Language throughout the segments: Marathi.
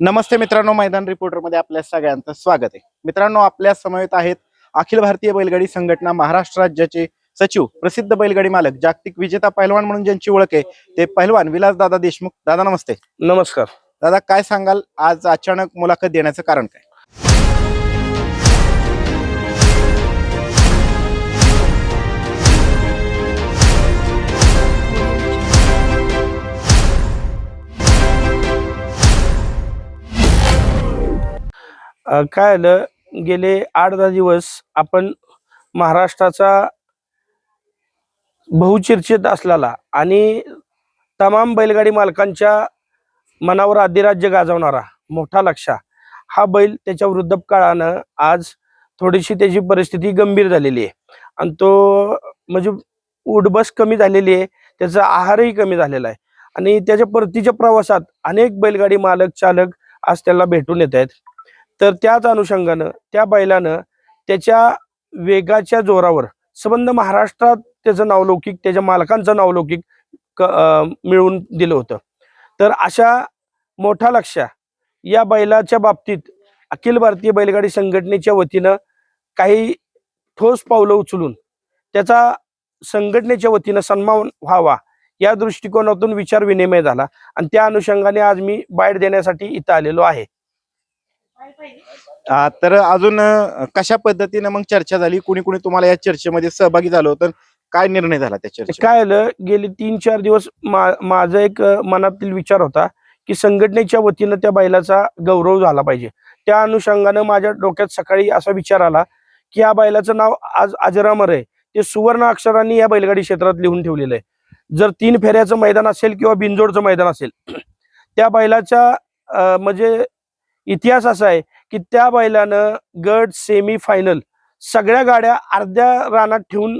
नमस्ते मित्रांनो मैदान रिपोर्टरमध्ये आपल्या सगळ्यांचं स्वागत आहे. मित्रांनो आपल्या समवेत आहेत अखिल भारतीय बैलगाडी संघटना महाराष्ट्र राज्याचे सचिव प्रसिद्ध बैलगाडी मालक जागतिक विजेता पैलवान म्हणून ज्यांची ओळख आहे ते पैलवान विलास दादा देशमुख. दादा नमस्ते. नमस्कार. दादा काय सांगाल? आज अचानक मुलाखत देण्याचं कारण काय? अ, काय आलं? गेले आठ दहा दिवस आपण महाराष्ट्राचा बहुचर्चित असलेला आणि तमाम बैलगाडी मालकांच्या मनावर अधिराज्य गाजवणारा मोठा लक्षा हा बैल त्याच्या वृद्धकाळानं आज थोडीशी त्याची परिस्थिती गंभीर झालेली आहे. आणि तो म्हणजे उडबस कमी झालेली आहे. त्याचा आहारही कमी झालेला आहे. आणि त्याच्या परतीच्या प्रवासात अनेक बैलगाडी मालक चालक आज त्याला भेटून येत आहेत. तर त्याच अनुषंगानं त्या बैलानं त्याच्या वेगाच्या जोरावर संबंध महाराष्ट्रात त्याचं नावलौकिक त्याच्या मालकांचं नावलौकिक क- मिळवून दिलं होतं. तर अशा मोठा लक्षा या बैलाच्या बाबतीत अखिल भारतीय बैलगाडी संघटनेच्या वतीनं काही ठोस पावलं उचलून त्याचा संघटनेच्या वतीनं सन्मान व्हावा या दृष्टिकोनातून विचार विनिमय झाला. आणि त्या अनुषंगाने आज मी बाईट देण्यासाठी इथं आलेलो आहे. तर अजून कशा पद्धतीनं मग चर्चा झाली? कुणी कुणी तुम्हाला या चर्चेमध्ये सहभागी झालं होतं? काय निर्णय झाला त्या चर्चेत काय आलं गेले तीन चार दिवस मा- माझा एक अ, मनातील विचार होता की संघटनेच्या वतीनं त्या बैलाचा गौरव झाला पाहिजे. त्या अनुषंगानं माझ्या डोक्यात सकाळी असा विचार आला की या बैलाचं नाव आज अजरामर आहे. ते सुवर्ण अक्षरांनी या बैलगाडी क्षेत्रात लिहून ठेवलेलं आहे. जर तीन फेऱ्याचं मैदान असेल किंवा बिनजोडचं मैदान असेल त्या बैलाच्या अ, म्हणजे इतिहास असा आहे की त्या बैलानं गट सेमी फायनल सगळ्या गाड्या अर्ध्या रानात ठेवून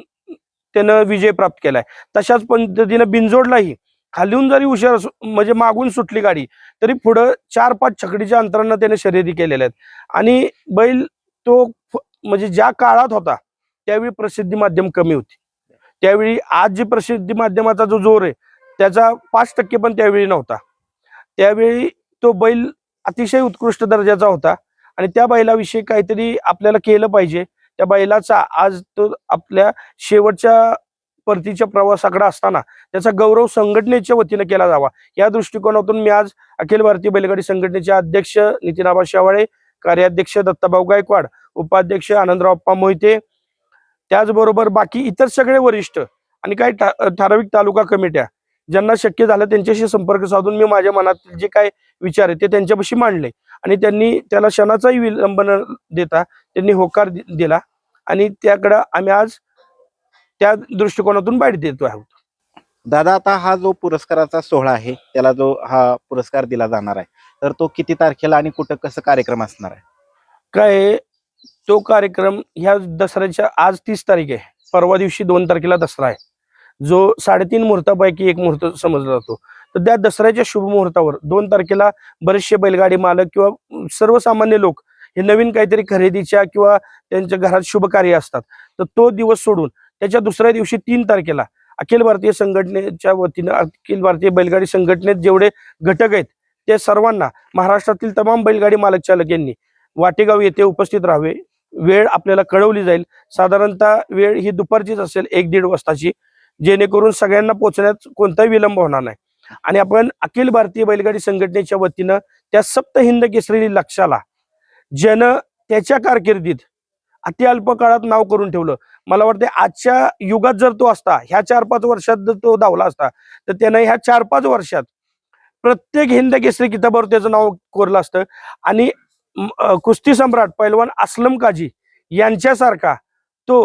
त्यानं विजय प्राप्त केलाय. तशाच पद्धतीनं बिनजोडलाही खालीहून जरी हुशार असू- म्हणजे मागून सुटली गाडी तरी पुढं चार पाच छकडीच्या अंतरानं त्याने शर्यती केलेल्या आहेत. आणि बैल तो फ- म्हणजे ज्या काळात होता त्यावेळी प्रसिद्धी माध्यम कमी होती. त्यावेळी आज जी प्रसिद्धी माध्यमाचा जो जोर आहे त्याचा पाच टक्के पण त्यावेळी नव्हता. त्यावेळी तो बैल अतिशय उत्कृष्ट दर्जाचा होता. आणि त्या बैलाविषयी काहीतरी आपल्याला केलं पाहिजे. त्या बैलाचा आज तो आपल्या शेवटच्या परतीच्या प्रवासाकडे असताना त्याचा गौरव संघटनेच्या वतीनं केला जावा. या दृष्टिकोनातून मी आज अखिल भारतीय बैलगाडी संघटनेचे अध्यक्ष नितीनाबा शेवाळे कार्याध्यक्ष दत्ताभाऊ गायकवाड उपाध्यक्ष आनंदराव अप्पा मोहिते त्याचबरोबर बाकी इतर सगळे वरिष्ठ आणि काही ठा- ठराविक तालुका कमिट्या ज्यांना शक्य झालं त्यांच्याशी संपर्क साधून मी माझ्या मनात जे काय विचार आहे ते त्यांच्यापाशी मांडले. आणि त्यांनी त्याला क्षणाचाही विलंब न देता त्यांनी होकार दिला. आणि त्याकडं आम्ही आज त्या दृष्टिकोनातून बाईट देतो आहोत. दादा आता हा जो पुरस्काराचा सोहळा आहे त्याला जो हा पुरस्कार दिला जाणार आहे तर तो किती तारखेला आणि कुठं कसं कार्यक्रम असणार आहे? काय तो कार्यक्रम ह्या दसऱ्याच्या आज तीस तारीख आहे. परवा दिवशी दोन तारखेला दसरा आहे. जो साडेतीन मुहूर्तापैकी एक मुहूर्त समजला जातो. तर त्या दसऱ्याच्या शुभमुहूर्तावर दोन तारखेला बरेचसे बैलगाडी मालक किंवा सर्वसामान्य लोक हे नवीन काहीतरी खरेदीच्या किंवा त्यांच्या घरात शुभ कार्य असतात. तर तो दिवस सोडून त्याच्या दुसऱ्या दिवशी तीन तारखेला अखिल भारतीय संघटनेच्या वतीनं अखिल भारतीय बैलगाडी संघटनेत जेवढे घटक आहेत ते सर्वांना महाराष्ट्रातील तमाम बैलगाडी मालक चालक यांनी वाटेगाव येथे उपस्थित राहावे. वेळ आपल्याला कळवली जाईल. साधारणतः वेळ ही दुपारचीच असेल एक दीड वाजताची. जेणेकरून सगळ्यांना पोहोचण्यात कोणताही विलंब होणार नाही. आणि आपण अखिल भारतीय बैलगाडी संघटनेच्या वतीनं त्या सप्त हिंद केसरी लक्षाला ज्यानं त्याच्या कारकिर्दीत अति अल्प काळात नाव करून ठेवलं. मला वाटते आजच्या युगात जर तो असता ह्या चार पाच वर्षात जर तो धावला असता तर त्यानं ह्या चार पाच वर्षात प्रत्येक हिंद केसरी किताबावर त्याचं नाव कोरलं असतं. आणि कुस्ती सम्राट पैलवान असलम काजी यांच्यासारखा तो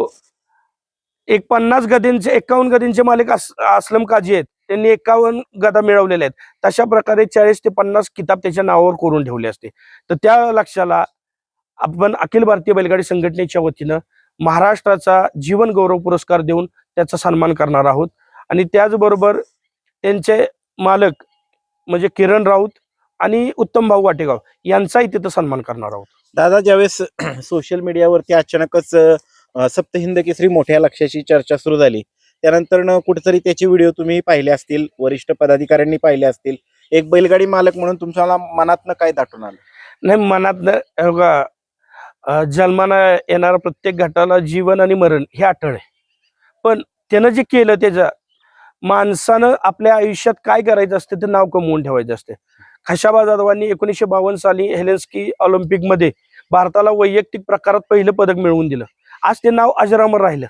एक पन्नास गदींचे एक्कावन्न गदींचे मालिक अस, असलम काजी आहेत. त्यांनी एकावन्न गदा मिळवलेल्या आहेत. तशा प्रकारे चाळीस ते पन्नास किताब त्याच्या नावावर करून ठेवले असते. तर त्या लक्षाला आपण अखिल भारतीय बैलगाडी संघटनेच्या वतीनं महाराष्ट्राचा जीवन गौरव पुरस्कार देऊन त्याचा सन्मान करणार आहोत. आणि त्याचबरोबर त्यांचे मालक म्हणजे किरण राऊत आणि उत्तम भाऊ वाटेगाव यांचाही तिथं सन्मान करणार आहोत. दादा ज्यावेळेस सोशल मीडियावरती अचानकच अ, सप्त हिंद केसरी मोठ्या लक्ष्याची चर्चा सुरू झाली त्यानंतर कुठेतरी त्याचे व्हिडिओ तुम्ही पाहिले असतील वरिष्ठ पदाधिकाऱ्यांनी पाहिले असतील. एक बैलगाडी मालक म्हणून तुमच्या मनातनं काय दाटून आलं? नाही मनात जन्मानं येणारा प्रत्येक घाटाला जीवन आणि मरण हे आठळ आहे. पण त्यानं जे केलं त्याचं माणसानं आपल्या आयुष्यात काय करायचं असते ते नाव कमवून ठेवायचं असते. खशाबा जाधवांनी एकोणीसशे बावन्न साली हेलेन्स्की ऑलिम्पिकमध्ये भारताला वैयक्तिक प्रकारात पहिलं पदक मिळवून दिलं. आज ते नाव अजरामर राहिलं.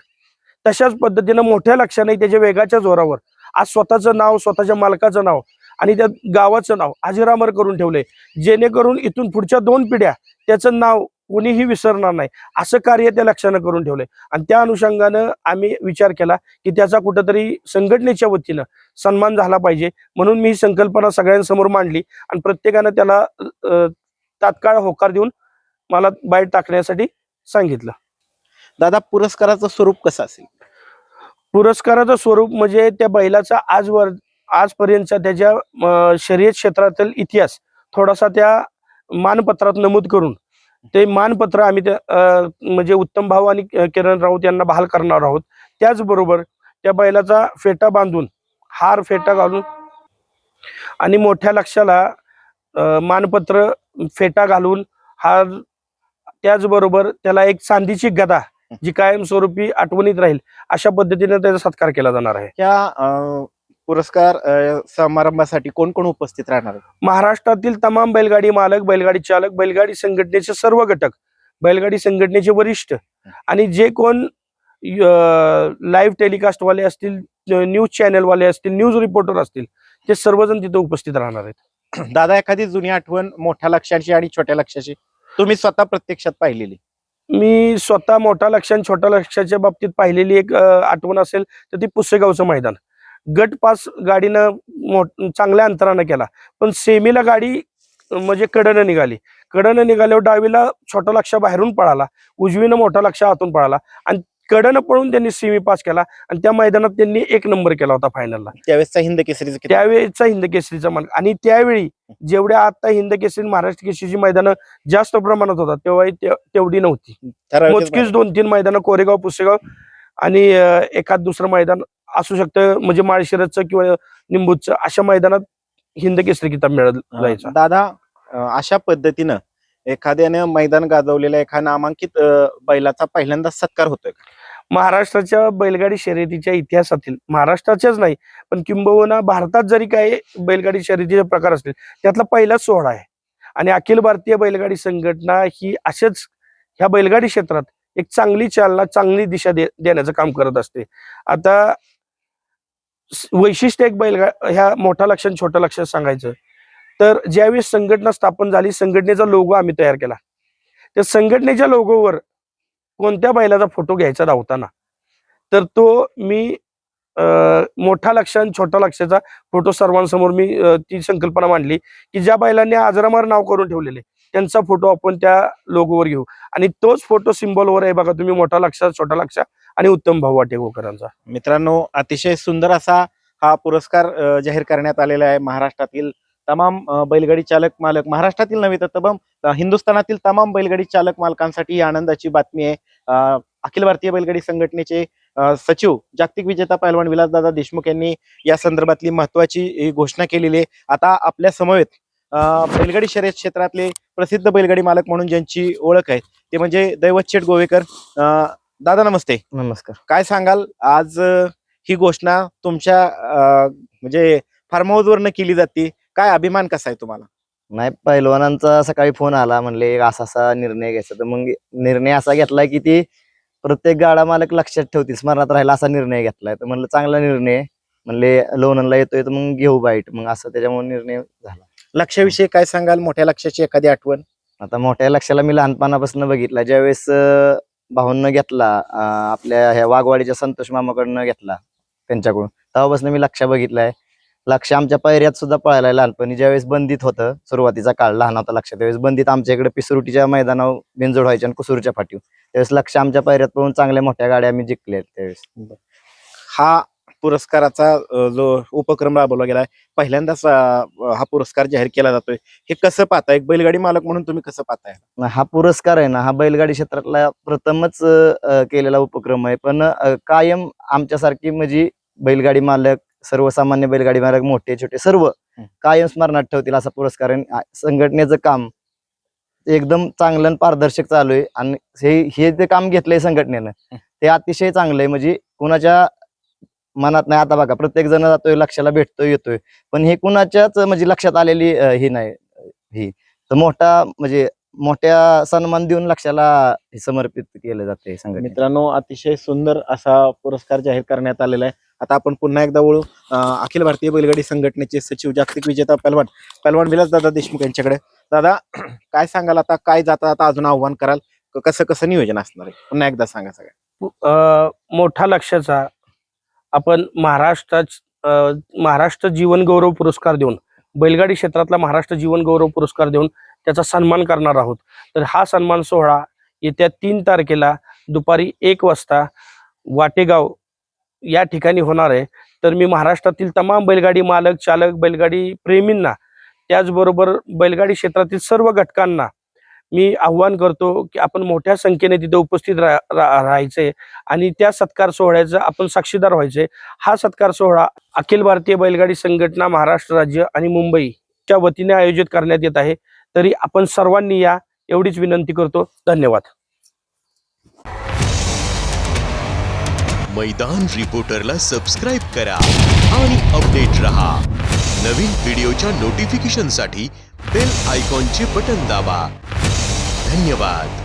तशाच पद्धतीनं मोठ्या लक्षाने त्याच्या वेगाच्या जोरावर. आज स्वतःचं नाव स्वतःच्या मालकाचं नाव आणि त्या गावाचं नाव अजिरामर करून ठेवलंय. जेणेकरून इथून पुढच्या दोन पिढ्या त्याचं नाव कोणीही विसरणार नाही. असं कार्य त्या लक्षानं करून ठेवलंय. आणि त्या अनुषंगानं आम्ही विचार केला की त्याचा कुठंतरी संघटनेच्या वतीनं सन्मान झाला पाहिजे. म्हणून मी ही संकल्पना सगळ्यांसमोर मांडली आणि प्रत्येकानं त्याला तात्काळ होकार देऊन मला बाहेर टाकण्यासाठी सांगितलं. दादा पुरस्काराचं स्वरूप कसं असेल? पुरस्काराचं स्वरूप म्हणजे त्या बैलाचा आजवर आजपर्यंतचा त्याच्या शर्यत क्षेत्रातील इतिहास थोडासा त्या मानपत्रात नमूद करून ते मानपत्र आम्ही त्या म्हणजे उत्तम भाऊ आणि किरण राऊत यांना बहाल करणार आहोत. त्याचबरोबर त्या बैलाचा फेटा बांधून हार फेटा घालून आणि मोठ्या लक्षाला मानपत्र फेटा घालून हार त्याचबरोबर त्याला एक चांदीची गदा जी कायमस्वरूपी आठवणीत राहील अशा पद्धतीने त्याचा सत्कार केला जाणार आहे. या पुरस्कार समारंभासाठी कोण कोण उपस्थित राहणार? महाराष्ट्रातील तमाम बैलगाडी मालक बैलगाडी चालक बैलगाडी संघटनेचे सर्व घटक बैलगाडी संघटनेचे वरिष्ठ आणि जे कोण लाईव्ह टेलिकास्ट वाले असतील न्यूज चॅनल वाले असतील न्यूज रिपोर्टर असतील ते सर्वजण तिथे उपस्थित राहणार आहेत. दादा एखादी जुनी आठवण मोठ्या लक्षाची आणि छोट्या लक्षाची तुम्ही स्वतः प्रत्यक्षात पाहिलेली? मी स्वतः मोठा लक्ष छोट्या लक्षाच्या बाबतीत पाहिलेली एक आठवण असेल तर ती पुसेगावचं मैदान. गट पास गाडीनं मोठ चांगल्या अंतरानं केला. पण सेमीला गाडी म्हणजे कडनं निघाली. कडनं निघाल्यावर डावीला छोटा लक्ष बाहेरून पळाला. उजवीनं मोठा लक्ष आतून पळाला. आणि कडनं पळून त्यांनी सेमी पास केला आणि त्या मैदानात त्यांनी एक नंबर केला होता फायनलला त्यावेळेसचा हिंद केसरीचं किती? त्यावेळेचा हिंद केसरीचा मान आणि त्यावेळी जेवढ्या आता हिंद केसरी महाराष्ट्र केसरीची मैदानं जास्त प्रमाणात होतात तेव्हा तेवढी नव्हती. मोजकीच दोन तीन मैदानं कोरेगाव पुसेगाव आणि एखाद दुसरं मैदान असू शकतं म्हणजे माळशिरसचं किंवा निंबूचं अशा मैदानात हिंद केसरी किताब मिळत जायचा दादा अशा पद्धतीनं एखाद्याने मैदान गाजवलेल्या एका नामांकित बैलाचा पहिल्यांदा सत्कार होतोय महाराष्ट्राच्या बैलगाडी शर्यतीच्या इतिहासातील महाराष्ट्राच्याच नाही पण किंबहुना भारतात जरी काही बैलगाडी शर्यतीचे प्रकार असतील त्यातला पहिला सोहळा आहे. आणि अखिल भारतीय बैलगाडी संघटना ही असेच ह्या बैलगाडी क्षेत्रात एक चांगली चालना चांगली दिशा दे देण्याचं काम करत असते. आता वैशिष्ट्य एक बैलगा ह्या मोठा लक्ष छोटं छोट्या लक्षात सांगायचं तर ज्यावेळी संघटना स्थापन झाली संघटनेचा लोगो आम्ही तयार केला. त्या संघटनेच्या लोगोवर कोणत्या बैलाचा फोटो घ्यायचा धावताना तर तो मी मोठा लक्ष आणि छोटा लक्षाचा फोटो सर्वांसमोर मी ती संकल्पना मांडली की ज्या बैलांनी आजरामार नाव करून ठेवलेले त्यांचा फोटो आपण त्या लोगोवर घेऊ. आणि तोच फोटो सिम्बॉलवर आहे बघा तुम्ही मोठा लक्ष छोटा लक्ष आणि उत्तम भाऊ वाटेगावकरांचा मित्रांनो अतिशय सुंदर असा हा पुरस्कार जाहीर करण्यात आलेला आहे. महाराष्ट्रातील तमाम बैलगाडी चालक मालक महाराष्ट्रातील नव्हे तर तमाम हिंदुस्थानातील तमाम बैलगाडी चालक मालकांसाठी ही आनंदाची बातमी आहे. अखिल भारतीय बैलगाडी संघटनेचे सचिव जागतिक विजेता पैलवान विलासदादा देशमुख यांनी या संदर्भातली महत्वाची घोषणा केलेली आहे. आता आपल्या समवेत बैलगाडी शर्यत क्षेत्रातले प्रसिद्ध बैलगाडी मालक म्हणून ज्यांची ओळख आहे ते म्हणजे दैवत शेठ गोवेकर. दादा नमस्ते. नमस्कार. काय सांगाल? आज ही घोषणा तुमच्या म्हणजे फार्म हाऊस वरनं केली जाते. काय अभिमान कसा आहे तुम्हाला? नाही पैलवानांचा सकाळी फोन आला म्हणले एक असा असा निर्णय घ्यायचा. तर मग निर्णय असा घेतलाय की ती प्रत्येक गाडा मालक लक्षात ठेवतील स्मरणात राहिला असा निर्णय घेतलाय. तर म्हणलं चांगला निर्णय. म्हणले लोणंदला येतोय तर मग घेऊ बाईट. मग असं त्याच्यामुळे निर्णय झाला. लक्षाविषयी काय सांगाल? मोठ्या लक्षाची एखादी आठवण? आता मोठ्या लक्षाला मी लहानपणापासून बघितला. ज्यावेळेस भाऊंना घेतला आपल्या ह्या वाघवाडीच्या संतोष मामाकडनं घेतला त्यांच्याकडून तेव्हापासून मी लक्ष बघितलाय. लक्ष आमच्या पैऱ्यात सुद्धा पळायला लहानपणी ज्यावेळेस बंदीत होतं सुरुवातीचा काळ लहान होता लक्ष त्यावेळेस बंदीत आमच्या इकडे पिसरुटीच्या मैदानावर बिनजोड व्हायच्या आणि कुसूरच्या फाटीव त्यावेळेस लक्ष आमच्या पैऱ्यात पळून चांगल्या मोठ्या गाड्या आम्ही जिंकल्या त्यावेळेस. हा पुरस्काराचा जो उपक्रम राबवला गेलाय पहिल्यांदाच हा पुरस्कार जाहीर केला जातोय. हे कसं पाहताय? एक बैलगाडी मालक म्हणून तुम्ही कसं पाहताय? हा पुरस्कार आहे ना हा बैलगाडी क्षेत्रातला प्रथमच केलेला उपक्रम आहे. पण कायम आमच्यासारखी म्हणजे बैलगाडी मालक सर्वसामान्य बैलगाडी मालक मोठे छोटे सर्व. कायम स्मरणात ठेवतील असा पुरस्कार संघटनेचं काम एकदम चांगलं आणि पारदर्शक चालू आहे आणि हे हे जे काम घेतलंय संघटनेनं. ते अतिशय चांगलं आहे म्हणजे कुणाच्या मनात नाही आता बघा प्रत्येक जण जातोय लक्षाला भेटतोय येतोय पण हे कुणाच्याच म्हणजे लक्षात आलेली ही नाही ही तर मोठा म्हणजे मोठ्या सन्मान देऊन लक्षाला हे समर्पित केलं जाते संघटने मित्रांनो अतिशय सुंदर असा पुरस्कार जाहीर करण्यात आलेला आहे. आता आपण पुन्हा एकदा वळू. अं, अखिल भारतीय बैलगाडी संघटनेचे सचिव जागतिक विजेता पहलवान पहलवान विलास दादा देशमुख यांच्याकडे. दादा काय सांगाल आता? काय जाता आता अजून आव्हान कराल? क- कसं कसं नियोजन असणार आहे? पुन्हा एकदा सांगा सगळं अ, मोठा लक्षाचा आपण महाराष्ट्रात अ, महाराष्ट्र जीवन गौरव पुरस्कार देऊन बैलगाडी क्षेत्रातला महाराष्ट्र जीवन गौरव पुरस्कार देऊन त्याचा सन्मान करणार आहोत. तर हा सन्मान सोहळा येत्या तीन तारखेला दुपारी एक वाजता वाटेगाव या ठिकाणी होणार आहे. तर मी महाराष्ट्रातील तमाम बैलगाडी मालक चालक बैलगाडी प्रेमींना त्याचबरोबर बैलगाडी क्षेत्रातील सर्व घटकांना मी आव्हान करतो की आपण मोठ्या संख्येने तिथे उपस्थित रा, रा, राहायचे आणि त्या सत्कार सोहळ्याचा आपण साक्षीदार व्हायचे. हा सत्कार सोहळा अखिल भारतीय बैलगाडी संघटना महाराष्ट्र राज्य आणि मुंबईच्या वतीने आयोजित करण्यात येत आहे. तरी आपण सर्वांनी या एवढीच विनंती करतो. धन्यवाद. मैदान रिपोर्टरला सबस्क्राईब करा आणि अपडेट रहा. नवीन व्हिडिओच्या नोटिफिकेशनसाठी बेल आयकॉनचे बटन दाबा. धन्यवाद.